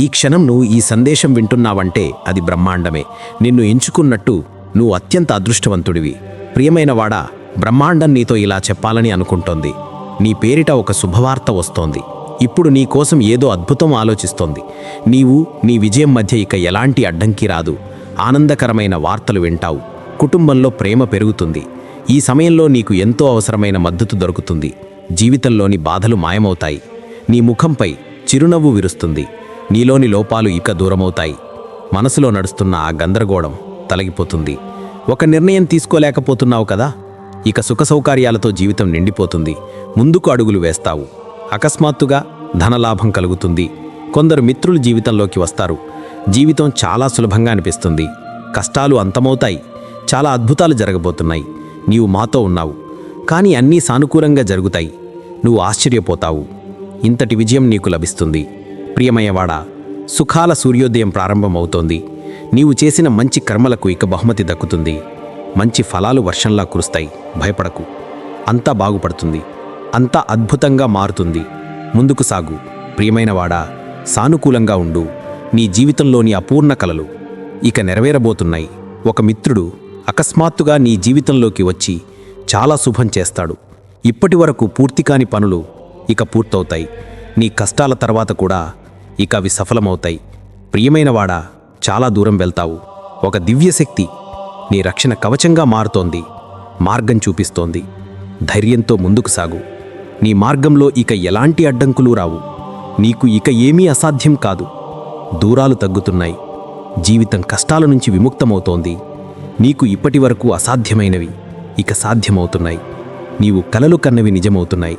ఈ క్షణం నువ్వు ఈ సందేశం వింటున్నావంటే అది బ్రహ్మాండమే. నిన్ను ఎంచుకున్నట్టు నువ్వు అత్యంత అదృష్టవంతుడివి. ప్రియమైన వాడా బ్రహ్మాండం నీతో ఇలా చెప్పాలని అనుకుంటోంది. నీ పేరిట ఒక శుభవార్త వస్తోంది. ఇప్పుడు నీ కోసం ఏదో అద్భుతం ఆలోచిస్తోంది. నీవు నీ విజయం మధ్య ఇక ఎలాంటి అడ్డంకి రాదు. ఆనందకరమైన వార్తలు వింటావు. కుటుంబంలో ప్రేమ పెరుగుతుంది. ఈ సమయంలో నీకు ఎంతో అవసరమైన మద్దతు దొరుకుతుంది. జీవితంలోని బాధలు మాయమవుతాయి. నీ ముఖంపై చిరునవ్వు విరుస్తుంది. నీలోని లోపాలు ఇక దూరమవుతాయి. మనసులో నడుస్తున్న ఆ గందరగోళం తొలగిపోతుంది. ఒక నిర్ణయం తీసుకోలేకపోతున్నావు కదా? ఇక సుఖ సౌకర్యాలతో జీవితం నిండిపోతుంది. ముందుకు అడుగులు వేస్తావు. అకస్మాత్తుగా ధనలాభం కలుగుతుంది. కొందరు మిత్రులు జీవితంలోకి వస్తారు. జీవితం చాలా సులభంగా అనిపిస్తుంది. కష్టాలు అంతమవుతాయి. చాలా అద్భుతాలు జరగబోతున్నాయి. నీవు మాతో ఉన్నావు. కానీ అన్నీ సానుకూలంగా జరుగుతాయి. నువ్వు ఆశ్చర్యపోతావు. ఇంతటి విజయం నీకు లభిస్తుంది. ప్రియమయ్యవాడా సుఖాల సూర్యోదయం ప్రారంభమవుతోంది. నీవు చేసిన మంచి కర్మలకు ఇక బహుమతి దక్కుతుంది. మంచి ఫలాలు వర్షంలా కురుస్తాయి. భయపడకు. అంతా బాగుపడుతుంది. అంతా అద్భుతంగా మారుతుంది. ముందుకు సాగు. ప్రియమైనవాడా సానుకూలంగా ఉండు. నీ జీవితంలోని అపూర్ణ కలలు ఇక నెరవేరబోతున్నాయి. ఒక మిత్రుడు అకస్మాత్తుగా నీ జీవితంలోకి వచ్చి చాలా శుభం చేస్తాడు. ఇప్పటి వరకు పూర్తి కాని పనులు ఇక పూర్తవుతాయి. నీ కష్టాల తర్వాత కూడా ఇక అవి సఫలమవుతాయి. ప్రియమైనవాడా చాలా దూరం వెళ్తావు. ఒక దివ్యశక్తి నీ రక్షణ కవచంగా మారుతోంది మార్గం చూపిస్తోంది. ధైర్యంతో ముందుకు సాగు. నీ మార్గంలో ఇక ఎలాంటి అడ్డంకులు రావు. నీకు ఇక ఏమీ అసాధ్యం కాదు. దూరాలు తగ్గుతున్నాయి. జీవితం కష్టాల నుంచి విముక్తమవుతోంది. నీకు ఇప్పటి వరకు అసాధ్యమైనవి ఇక సాధ్యమవుతున్నాయి. నీవు కలలు కన్నవి నిజమవుతున్నాయి.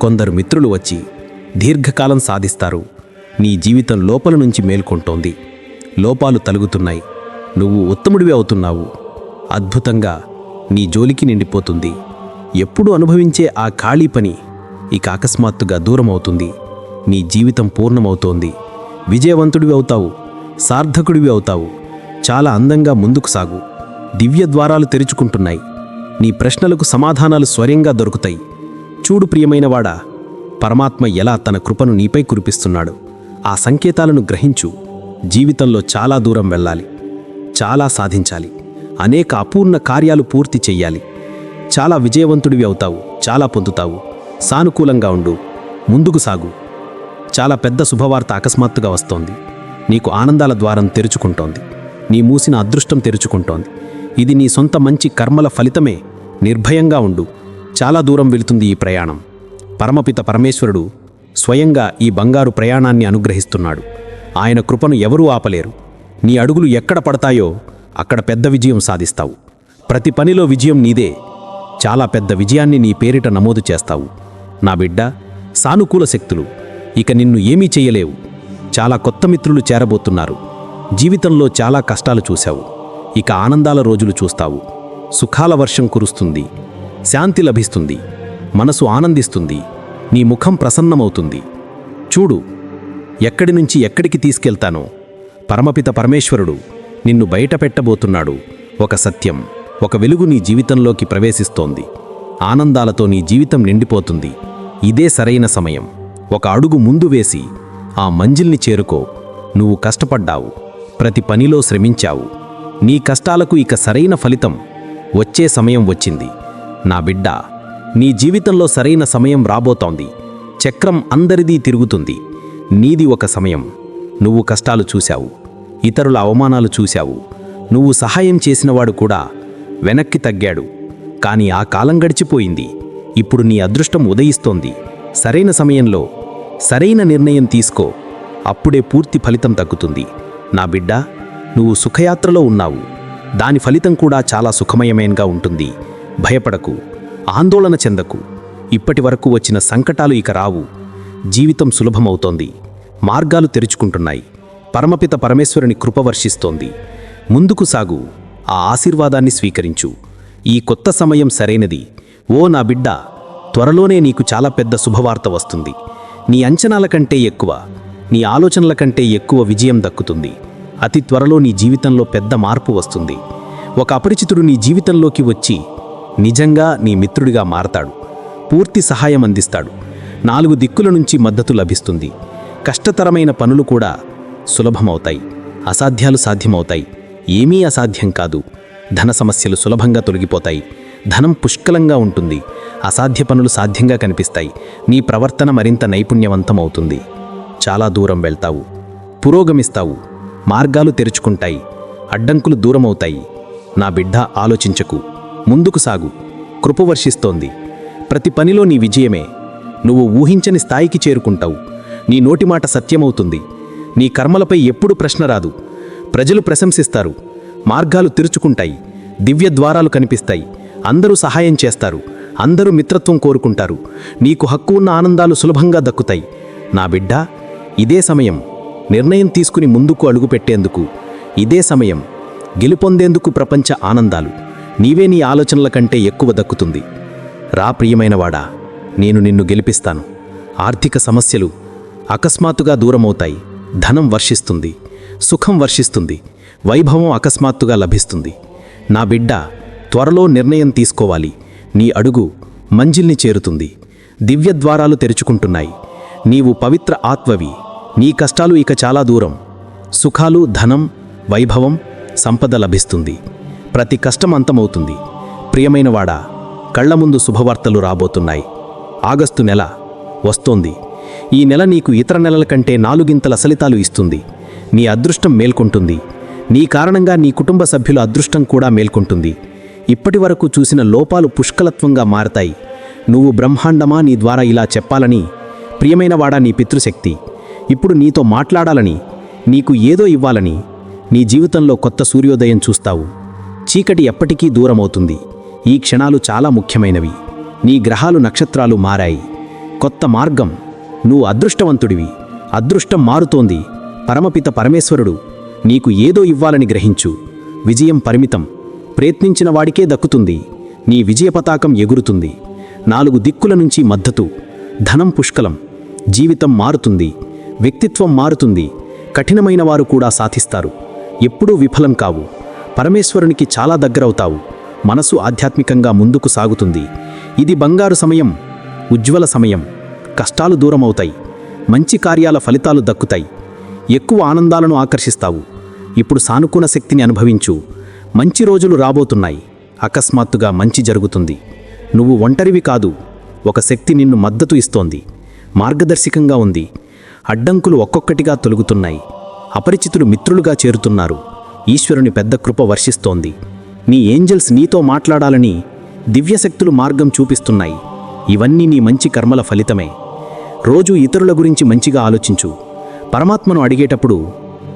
కొందరు మిత్రులు వచ్చి దీర్ఘకాలం సాధిస్తారు. నీ జీవితం లోపల నుంచి మేల్కొంటోంది. లోపాలు తలుగుతున్నాయి. నువ్వు ఉత్తముడివి అవుతున్నావు. అద్భుతంగా నీ జోలికి నిండిపోతుంది. ఎప్పుడు అనుభవించే ఆ ఖాళీ పని ఇక అకస్మాత్తుగా దూరమవుతుంది. నీ జీవితం పూర్ణమవుతోంది. విజయవంతుడివి అవుతావు. సార్థకుడివి అవుతావు. చాలా అందంగా ముందుకు సాగు. దివ్య ద్వారాలు తెరుచుకుంటున్నాయి. నీ ప్రశ్నలకు సమాధానాలు స్వయంగా దొరుకుతాయి. చూడు ప్రియమైనవాడా పరమాత్మ ఎలా తన కృపను నీపై కురిపిస్తున్నాడు. ఆ సంకేతాలను గ్రహించు. జీవితంలో చాలా దూరం వెళ్ళాలి. చాలా సాధించాలి. అనేక అపూర్ణ కార్యాలు పూర్తి చెయ్యాలి. చాలా విజయవంతుడివి అవుతావు. చాలా పొందుతావు. సానుకూలంగా ఉండు. ముందుకు సాగు. చాలా పెద్ద శుభవార్త అకస్మాత్తుగా వస్తోంది. నీకు ఆనందాల ద్వారం తెరుచుకుంటోంది. నీ మూసిన అదృష్టం తెరుచుకుంటోంది. ఇది నీ సొంత మంచి కర్మల ఫలితమే. నిర్భయంగా ఉండు. చాలా దూరం వెళుతుంది ఈ ప్రయాణం. పరమపిత పరమేశ్వరుడు స్వయంగా ఈ బంగారు ప్రయాణాన్ని అనుగ్రహిస్తున్నాడు. ఆయన కృపను ఎవరూ ఆపలేరు. నీ అడుగులు ఎక్కడ పడతాయో అక్కడ పెద్ద విజయం సాధిస్తావు. ప్రతి పనిలో విజయం నీదే. చాలా పెద్ద విజయాన్ని నీ పేరిట నమోదు చేస్తావు. నా బిడ్డ సానుకూల శక్తులు. ఇక నిన్ను ఏమీ చేయలేవు. చాలా కొత్త మిత్రులు చేరబోతున్నారు. జీవితంలో చాలా కష్టాలు చూశావు. ఇక ఆనందాల రోజులు చూస్తావు. సుఖాల వర్షం కురుస్తుంది. శాంతి లభిస్తుంది. మనసు ఆనందిస్తుంది. నీ ముఖం ప్రసన్నమవుతుంది. చూడు ఎక్కడి నుంచి ఎక్కడికి తీసుకెళ్తానో. పరమపిత పరమేశ్వరుడు నిన్ను బయట పెట్టబోతున్నాడు. ఒక సత్యం ఒక వెలుగు నీ జీవితంలోకి ప్రవేశిస్తోంది. ఆనందాలతో నీ జీవితం నిండిపోతుంది. ఇదే సరైన సమయం. ఒక అడుగు ముందు వేసి ఆ మంజిల్ని చేరుకో. నువ్వు కష్టపడ్డావు. ప్రతి పనిలో శ్రమించావు. నీ కష్టాలకు ఇక సరైన ఫలితం వచ్చే సమయం వచ్చింది. నా బిడ్డ నీ జీవితంలో సరైన సమయం రాబోతోంది. చక్రం అందరిదీ తిరుగుతుంది. నీది ఒక సమయం. నువ్వు కష్టాలు చూశావు. ఇతరుల అవమానాలు చూశావు. నువ్వు సహాయం చేసినవాడు కూడా వెనక్కి తగ్గాడు. కానీ ఆ కాలం గడిచిపోయింది. ఇప్పుడు నీ అదృష్టం ఉదయిస్తోంది. సరైన సమయంలో సరైన నిర్ణయం తీసుకో. అప్పుడే పూర్తి ఫలితం తగ్గుతుంది. నా బిడ్డ నువ్వు సుఖయాత్రలో ఉన్నావు. దాని ఫలితం కూడా చాలా సుఖమయమైనగా ఉంటుంది. భయపడకు. ఆందోళన చెందకు. ఇప్పటి వరకు వచ్చిన సంకటాలు ఇక రావు. జీవితం సులభమవుతోంది. మార్గాలు తెరుచుకుంటున్నాయి. పరమపిత పరమేశ్వరుని కృప వర్షిస్తోంది. ముందుకు సాగు. ఆ ఆశీర్వాదాన్ని స్వీకరించు. ఈ కొత్త సమయం సరైనది. ఓ నా బిడ్డ త్వరలోనే నీకు చాలా పెద్ద శుభవార్త వస్తుంది. నీ అంచనాల కంటే ఎక్కువ నీ ఆలోచనల కంటే ఎక్కువ విజయం దక్కుతుంది. అతి త్వరలో నీ జీవితంలో పెద్ద మార్పు వస్తుంది. ఒక అపరిచితుడు నీ జీవితంలోకి వచ్చి నిజంగా నీ మిత్రుడిగా మారతాడు. పూర్తి సహాయం అందిస్తాడు. నాలుగు దిక్కుల నుంచి మద్దతు లభిస్తుంది. కష్టతరమైన పనులు కూడా సులభమవుతాయి. అసాధ్యాలు సాధ్యమవుతాయి. ఏమీ అసాధ్యం కాదు. ధన సమస్యలు సులభంగా తొలగిపోతాయి. ధనం పుష్కలంగా ఉంటుంది. అసాధ్య పనులు సాధ్యంగా కనిపిస్తాయి. నీ ప్రవర్తన మరింత నైపుణ్యవంతమవుతుంది. చాలా దూరం వెళ్తావు. పురోగమిస్తావు. మార్గాలు తెరుచుకుంటాయి. అడ్డంకులు దూరమవుతాయి. నా బిడ్డ ఆలోచించకు. ముందుకు సాగు. కృప వర్షిస్తోంది. ప్రతి పనిలో నీ విజయమే. నువ్వు ఊహించని స్థాయికి చేరుకుంటావు. నీ నోటిమాట సత్యమవుతుంది. నీ కర్మలపై ఎప్పుడు ప్రశ్న రాదు. ప్రజలు ప్రశంసిస్తారు. మార్గాలు తెరుచుకుంటాయి. దివ్య ద్వారాలు కనిపిస్తాయి. అందరూ సహాయం చేస్తారు. అందరూ మిత్రత్వం కోరుకుంటారు. నీకు హక్కు ఉన్న ఆనందాలు సులభంగా దక్కుతాయి. నా బిడ్డ ఇదే సమయం. నిర్ణయం తీసుకుని ముందుకు అడుగుపెట్టేందుకు. ఇదే సమయం. గెలుపొందేందుకు ప్రపంచ ఆనందాలు. నీవే నీ ఆలోచనల కంటే ఎక్కువ దక్కుతుంది. రా ప్రియమైనవాడా నేను నిన్ను గెలిపిస్తాను. ఆర్థిక సమస్యలు అకస్మాత్తుగా దూరమవుతాయి. ధనం వర్షిస్తుంది. సుఖం వర్షిస్తుంది. వైభవం అకస్మాత్తుగా లభిస్తుంది. నా బిడ్డ త్వరలో నిర్ణయం తీసుకోవాలి. నీ అడుగు మంజిల్ని చేరుతుంది. దివ్య ద్వారాలు తెరుచుకుంటున్నాయి. నీవు పవిత్ర ఆత్మవి. నీ కష్టాలు ఇక చాలా దూరం. సుఖాలు ధనం వైభవం సంపద లభిస్తుంది. ప్రతి కష్టం అంతమవుతుంది ప్రియమైనవాడా కళ్ళ ముందు శుభవార్తలు రాబోతున్నాయి. ఆగస్టు నెల వస్తోంది. ఈ నెల నీకు ఇతర నెలల కంటే నాలుగింతల ఫలితాలు ఇస్తుంది. నీ అదృష్టం మేల్కొంటుంది. నీ కారణంగా నీ కుటుంబ సభ్యుల అదృష్టం కూడా మేల్కొంటుంది. ఇప్పటి వరకు చూసిన లోపాలు పుష్కలత్వంగా మారతాయి. నువ్వు బ్రహ్మాండమా నీ ద్వారా ఇలా చెప్పాలని? ప్రియమైనవాడా నీ పితృశక్తి. ఇప్పుడు నీతో మాట్లాడాలని నీకు ఏదో ఇవ్వాలని నీ జీవితంలో కొత్త సూర్యోదయం చూస్తావు. చీకటి ఎప్పటికీ దూరమవుతుంది. ఈ క్షణాలు చాలా ముఖ్యమైనవి. నీ గ్రహాలు నక్షత్రాలు మారాయి. కొత్త మార్గం. నువ్వు అదృష్టవంతుడివి. అదృష్టం మారుతోంది. పరమపిత పరమేశ్వరుడు నీకు ఏదో ఇవ్వాలని గ్రహించు. విజయం పరిమితం. ప్రయత్నించిన వాడికే దక్కుతుంది. నీ విజయ పతాకం ఎగురుతుంది. నాలుగు దిక్కుల నుంచి మద్దతు. ధనం పుష్కలం. జీవితం మారుతుంది. వ్యక్తిత్వం మారుతుంది. కఠినమైన వారు కూడా సాధిస్తారు. ఎప్పుడూ విఫలం కావు. పరమేశ్వరునికి చాలా దగ్గరవుతావు. మనసు ఆధ్యాత్మికంగా ముందుకు సాగుతుంది. ఇది బంగారు సమయం ఉజ్వల సమయం. కష్టాలు దూరమవుతాయి. మంచి కార్యాల ఫలితాలు దక్కుతాయి. ఎక్కువ ఆనందాలను ఆకర్షిస్తావు. ఇప్పుడు సానుకూల శక్తిని అనుభవించు. మంచి రోజులు రాబోతున్నాయి. అకస్మాత్తుగా మంచి జరుగుతుంది. నువ్వు ఒంటరివి కాదు. ఒక శక్తి నిన్ను మద్దతు ఇస్తోంది. మార్గదర్శకంగా ఉంది. అడ్డంకులు ఒక్కొక్కటిగా తొలుగుతున్నాయి. అపరిచితులు మిత్రులుగా చేరుతున్నారు. ఈశ్వరుని పెద్ద కృప వర్షిస్తోంది. నీ ఏంజల్స్ నీతో మాట్లాడాలని దివ్యశక్తులు మార్గం చూపిస్తున్నాయి. ఇవన్నీ నీ మంచి కర్మల ఫలితమే. రోజు ఇతరుల గురించి మంచిగా ఆలోచించు. పరమాత్మను అడిగేటప్పుడు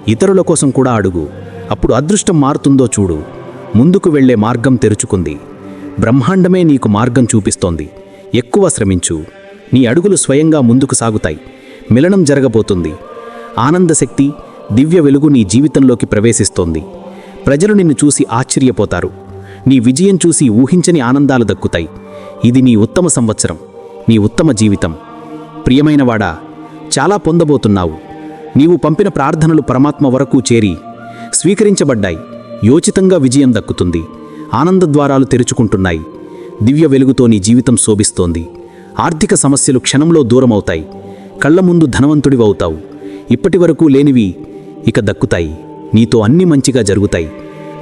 ఇతరుల కోసం కూడా అడుగు. అప్పుడు అదృష్టం మారుతుందో చూడు. ముందుకు వెళ్ళే మార్గం తెరుచుకుంది. బ్రహ్మాండమే నీకు మార్గం చూపిస్తోంది. ఎక్కువ శ్రమించు. నీ అడుగులు స్వయంగా ముందుకు సాగుతాయి. మిలనం జరగబోతుంది. ఆనందశక్తి దివ్య వెలుగు నీ జీవితంలోకి ప్రవేశిస్తోంది. ప్రజలు నిన్ను చూసి ఆశ్చర్యపోతారు. నీ విజయం చూసి ఊహించని ఆనందాలు దక్కుతాయి. ఇది నీ ఉత్తమ సంవత్సరం నీ ఉత్తమ జీవితం. ప్రియమైనవాడా చాలా పొందబోతున్నావు. నీవు పంపిన ప్రార్థనలు పరమాత్మ వరకు చేరి స్వీకరించబడ్డాయి. యోచితంగా విజయం దక్కుతుంది. ఆనంద ద్వారాలు తెరుచుకుంటున్నాయి. దివ్య వెలుగుతో నీ జీవితం శోభిస్తోంది. ఆర్థిక సమస్యలు క్షణంలో దూరమవుతాయి. కళ్ళ ముందు ధనవంతుడివవుతావు. ఇప్పటి వరకు లేనివి ఇక దక్కుతాయి. నీతో అన్ని మంచిగా జరుగుతాయి.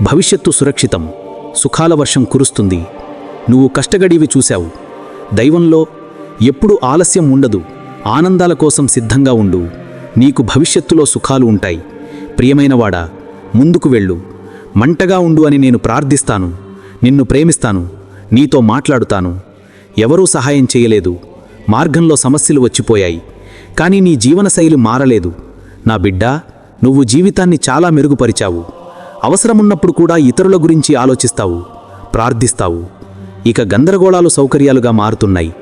భవిష్యత్తు సురక్షితం. సుఖాల వర్షం కురుస్తుంది. నువ్వు కష్టగడివి చూశావు. దైవంలో ఎప్పుడు ఆలస్యం ఉండదు. ఆనందాల కోసం సిద్ధంగా ఉండు. నీకు భవిష్యత్తులో సుఖాలు ఉంటాయి. ప్రియమైనవాడా ముందుకు వెళ్ళు. మంటగా ఉండు అని నేను ప్రార్థిస్తాను. నిన్ను ప్రేమిస్తాను. నీతో మాట్లాడుతాను. ఎవరూ సహాయం చేయలేదు. మార్గంలో సమస్యలు వచ్చిపోయాయి. కానీ నీ జీవనశైలి మారలేదు. నా బిడ్డా నువ్వు జీవితాన్ని చాలా మెరుగుపరిచావు. అవసరమున్నప్పుడు కూడా ఇతరుల గురించి ఆలోచిస్తావు ప్రార్థిస్తావు. ఇక గందరగోళాలు సౌకర్యాలుగా మారుతున్నాయి.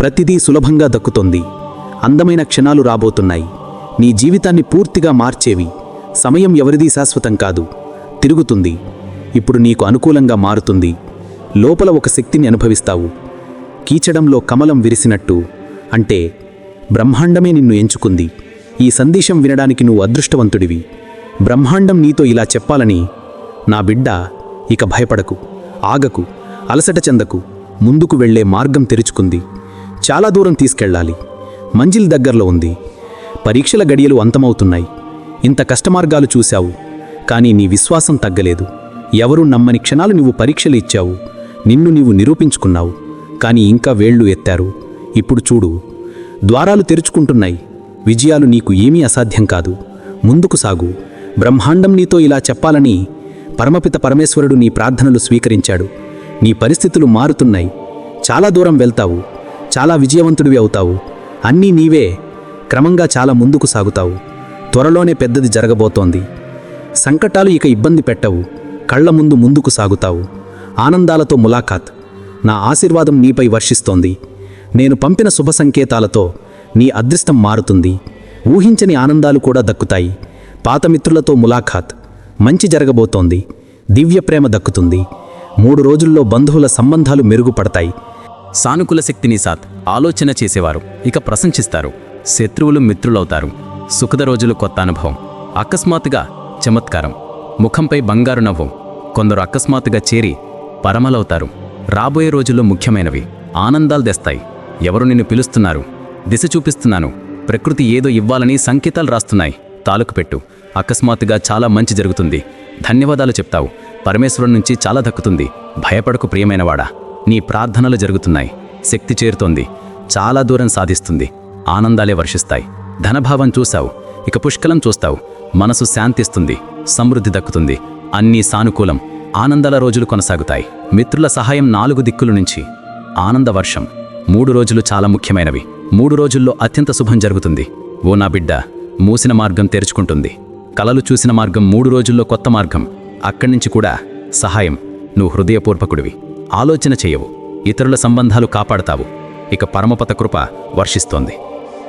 ప్రతిదీ సులభంగా దక్కుతోంది. అందమైన క్షణాలు రాబోతున్నాయి. నీ జీవితాన్ని పూర్తిగా మార్చేవి. సమయం ఎవరిదీ శాశ్వతం కాదు. తిరుగుతుంది. ఇప్పుడు నీకు అనుకూలంగా మారుతుంది. లోపల ఒక శక్తిని అనుభవిస్తావు. కీచడంలో కమలం విరిసినట్టు. అంటే బ్రహ్మాండమే నిన్ను ఎంచుకుంది. ఈ సందేశం వినడానికి నువ్వు అదృష్టవంతుడివి. బ్రహ్మాండం నీతో ఇలా చెప్పాలని నా బిడ్డ ఇక భయపడకు ఆగకు అలసట చెందకు ముందుకు వెళ్ళే మార్గం తెరుచుకుంది. చాలా దూరం తీసుకెళ్ళాలి. మంజిల్ దగ్గరలో ఉంది. పరీక్షల గడియలు అంతమవుతున్నాయి. ఇంత కష్టమార్గాలు చూశావు. కానీ నీ విశ్వాసం తగ్గలేదు. ఎవరు నమ్మని క్షణాలు నువ్వు పరీక్షలు ఇచ్చావు. నిన్ను నీవు నిరూపించుకున్నావు. కానీ ఇంకా వేళ్ళు ఎత్తారు. ఇప్పుడు చూడు. ద్వారాలు తెరుచుకుంటున్నాయి. విజయాలు నీకు ఏమీ అసాధ్యం కాదు. ముందుకు సాగు. బ్రహ్మాండం నీతో ఇలా చెప్పాలని పరమపిత పరమేశ్వరుడు నీ ప్రార్థనలు స్వీకరించాడు. నీ పరిస్థితులు మారుతున్నాయి. చాలా దూరం వెళ్తావు. చాలా విజయవంతుడివి అవుతావు. అన్నీ నీవే. క్రమంగా చాలా ముందుకు సాగుతావు. త్వరలోనే పెద్దది జరగబోతోంది. సంకటాలు ఇక ఇబ్బంది పెట్టవు. కళ్ళ ముందు ముందుకు సాగుతావు. ఆనందాలతో ములాఖాత్. నా ఆశీర్వాదం నీపై వర్షిస్తోంది. నేను పంపిన శుభ సంకేతాలతో నీ అదృష్టం మారుతుంది. ఊహించని ఆనందాలు కూడా దక్కుతాయి. పాత మిత్రులతో ములాఖాత్. మంచి జరగబోతోంది. దివ్య ప్రేమ దక్కుతుంది. మూడు రోజుల్లో బంధువుల సంబంధాలు మెరుగుపడతాయి. సానుకూల శక్తిని సాత్ ఆలోచన చేసేవారు. ఇక ప్రశంసిస్తారు. శత్రువులు మిత్రులవుతారు. సుఖద రోజులు కొత్త అనుభవం. అకస్మాత్తుగా చమత్కారం. ముఖంపై బంగారు నవ్వు. కొందరు అకస్మాత్తుగా చేరి పరమలవుతారు. రాబోయే రోజుల్లో ముఖ్యమైనవి. ఆనందాలు తెస్తాయి. ఎవరు నిన్ను పిలుస్తున్నారు? దిశ చూపిస్తున్నాను. ప్రకృతి ఏదో ఇవ్వాలని సంకేతాలు రాస్తున్నాయి. తాలూకు పెట్టు. అకస్మాత్తుగా చాలా మంచి జరుగుతుంది. ధన్యవాదాలు చెప్తావు. పరమేశ్వరుడు నుంచి చాలా దక్కుతుంది. భయపడకు ప్రియమైనవాడా. నీ ప్రార్థనలు జరుగుతున్నాయి. శక్తి చేరుతోంది. చాలా దూరం సాధిస్తుంది. ఆనందాలే వర్షిస్తాయి. ధనభావం చూశావు. ఇక పుష్కలం చూస్తావు. మనసు శాంతిస్తుంది. సమృద్ధి దక్కుతుంది. అన్నీ సానుకూలం. ఆనందాల రోజులు కొనసాగుతాయి. మిత్రుల సహాయం నాలుగు దిక్కుల నుంచి. ఆనంద వర్షం. మూడు రోజులు చాలా ముఖ్యమైనవి. మూడు రోజుల్లో అత్యంత శుభం జరుగుతుంది. ఓ నా బిడ్డ మూసిన మార్గం తెరుచుకుంటుంది. కలలు చూసిన మార్గం మూడు రోజుల్లో కొత్త మార్గం. అక్కడి నుంచి కూడా సహాయం నువ్వు హృదయపూర్వకుడివి. ఆలోచన చేయవు ఇతరుల సంబంధాలు కాపాడతావు. ఇక పరమపత కృప వర్షిస్తోంది.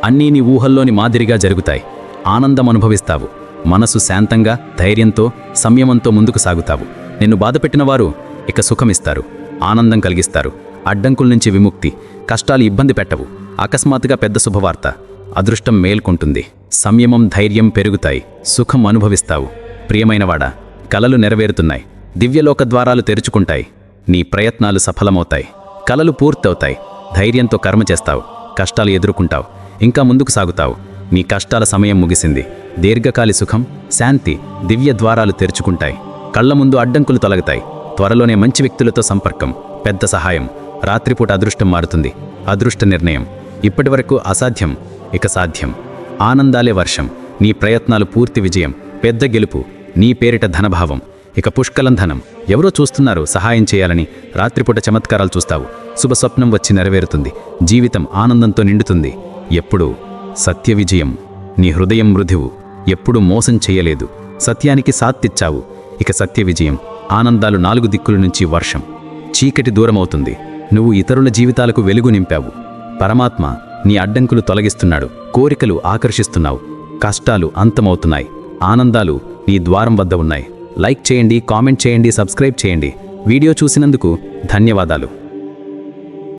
అన్నీ నీ ఊహల్లోని మాదిరిగా జరుగుతాయి. ఆనందం అనుభవిస్తావు. మనసు శాంతంగా ధైర్యంతో సంయమంతో ముందుకు సాగుతావు. నిన్ను బాధపెట్టిన వారు ఇక సుఖమిస్తారు ఆనందం కలిగిస్తారు. అడ్డంకుల నుంచి విముక్తి కష్టాలు ఇబ్బంది పెట్టవు. అకస్మాత్తుగా పెద్ద శుభవార్త. అదృష్టం మేల్కొంటుంది. సంయమం ధైర్యం పెరుగుతాయి. సుఖం అనుభవిస్తావు. ప్రియమైనవాడా కలలు నెరవేరుతున్నాయి. దివ్యలోక ద్వారాలు తెరుచుకుంటాయి. నీ ప్రయత్నాలు సఫలమవుతాయి. కలలు పూర్తవుతాయి. ధైర్యంతో కర్మ చేస్తావు. కష్టాలు ఎదుర్కొంటావు. ఇంకా ముందుకు సాగుతావు. నీ కష్టాల సమయం ముగిసింది. దీర్ఘకాలి సుఖం శాంతి దివ్య ద్వారాలు తెరుచుకుంటాయి. కళ్ళ ముందు అడ్డంకులు తొలగుతాయి. త్వరలోనే మంచి వ్యక్తులతో సంపర్కం పెద్ద సహాయం. రాత్రిపూట అదృష్టం మారుతుంది. అదృష్ట నిర్ణయం. ఇప్పటివరకు అసాధ్యం ఇక సాధ్యం. ఆనందాలే వర్షం నీ ప్రయత్నాలు పూర్తి విజయం పెద్ద గెలుపు నీ పేరిట ధనభావం. ఇక పుష్కలం ధనం ఎవరో చూస్తున్నారు సహాయం చేయాలని రాత్రిపూట చమత్కారాలు చూస్తావు. శుభ స్వప్నం వచ్చి నెరవేరుతుంది జీవితం ఆనందంతో నిండుతుంది. ఎప్పుడు సత్య విజయం నీ హృదయం మృదువు ఎప్పుడూ మోసం చేయలేదు. సత్యానికి సాత్తిచ్చావు ఇక సత్య విజయం ఆనందాలు నాలుగు దిక్కుల నుంచి వర్షం. చీకటి దూరమవుతుంది నువ్వు ఇతరుల జీవితాలకు వెలుగు నింపావు. పరమాత్మ నీ అడ్డంకులు తొలగిస్తున్నాడు కోరికలు ఆకర్షిస్తున్నావు కష్టాలు అంతమవుతున్నాయి ఆనందాలు నీ ద్వారం వద్ద ఉన్నాయి. లైక్ చేయండి కామెంట్ చేయండి సబ్స్క్రైబ్ చేయండి. వీడియో చూసినందుకు ధన్యవాదాలు.